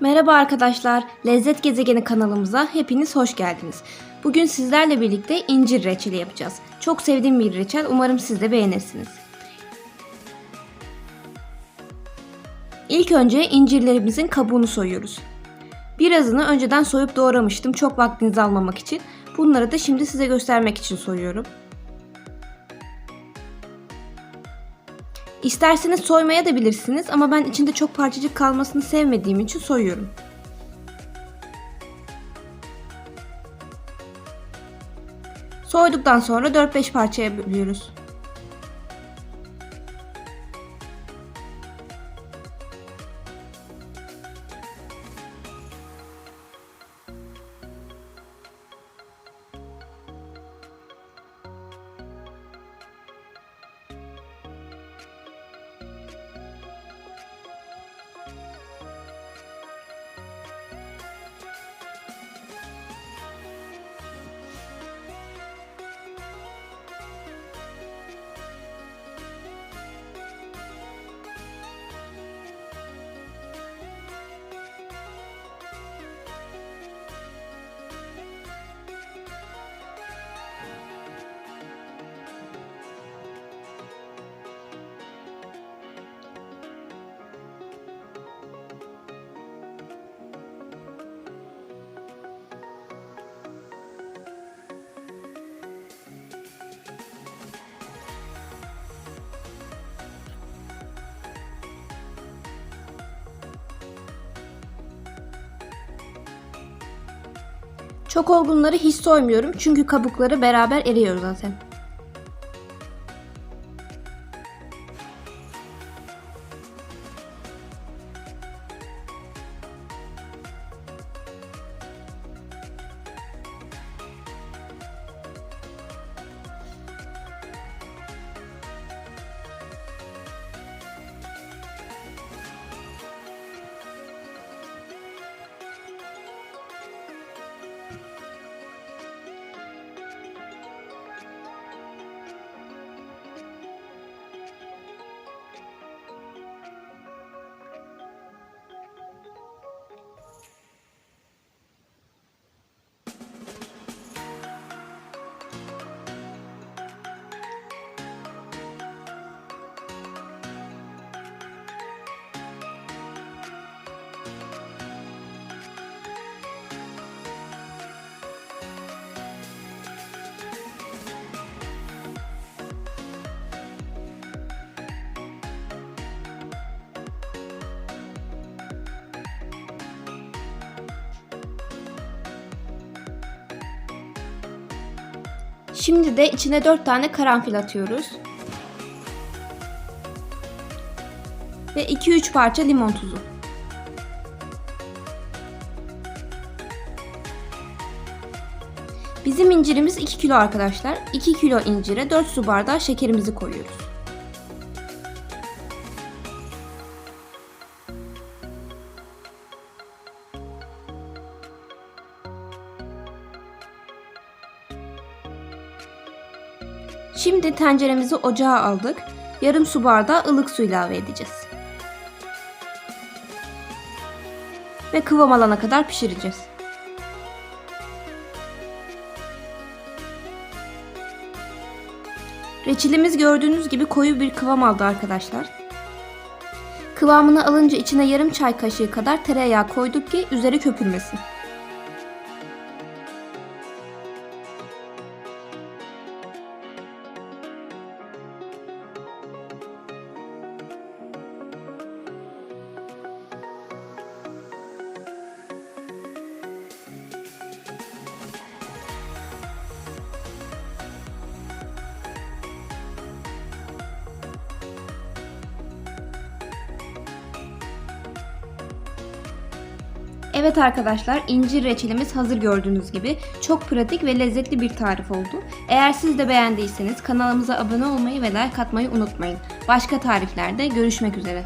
Merhaba arkadaşlar, Lezzet Gezegeni kanalımıza hepiniz hoş geldiniz. Bugün sizlerle birlikte incir reçeli yapacağız. Çok sevdiğim bir reçel, umarım siz de beğenirsiniz. İlk önce incirlerimizin kabuğunu soyuyoruz. Birazını önceden soyup doğramıştım çok vaktinizi almamak için. Bunları da şimdi size göstermek için soyuyorum. İsterseniz soymaya da bilirsiniz ama ben içinde çok parçacık kalmasını sevmediğim için soyuyorum. Soyduktan sonra 4-5 parçaya bölüyoruz. Çok olgunları hiç soymuyorum çünkü kabukları beraber eriyor zaten. Şimdi de içine 4 tane karanfil atıyoruz. Ve 2-3 parça limon tuzu. Bizim incirimiz 2 kilo arkadaşlar. 2 kilo incire 4 su bardağı şekerimizi koyuyoruz. Şimdi tenceremizi ocağa aldık. Yarım su bardağı ılık su ilave edeceğiz. Ve kıvam alana kadar pişireceğiz. Reçelimiz gördüğünüz gibi koyu bir kıvam aldı arkadaşlar. Kıvamını alınca içine yarım çay kaşığı kadar tereyağı koyduk ki üzeri köpürmesin. Evet arkadaşlar incir reçelimiz hazır gördüğünüz gibi. Çok pratik ve lezzetli bir tarif oldu. Eğer siz de beğendiyseniz kanalımıza abone olmayı ve like atmayı unutmayın. Başka tariflerde görüşmek üzere.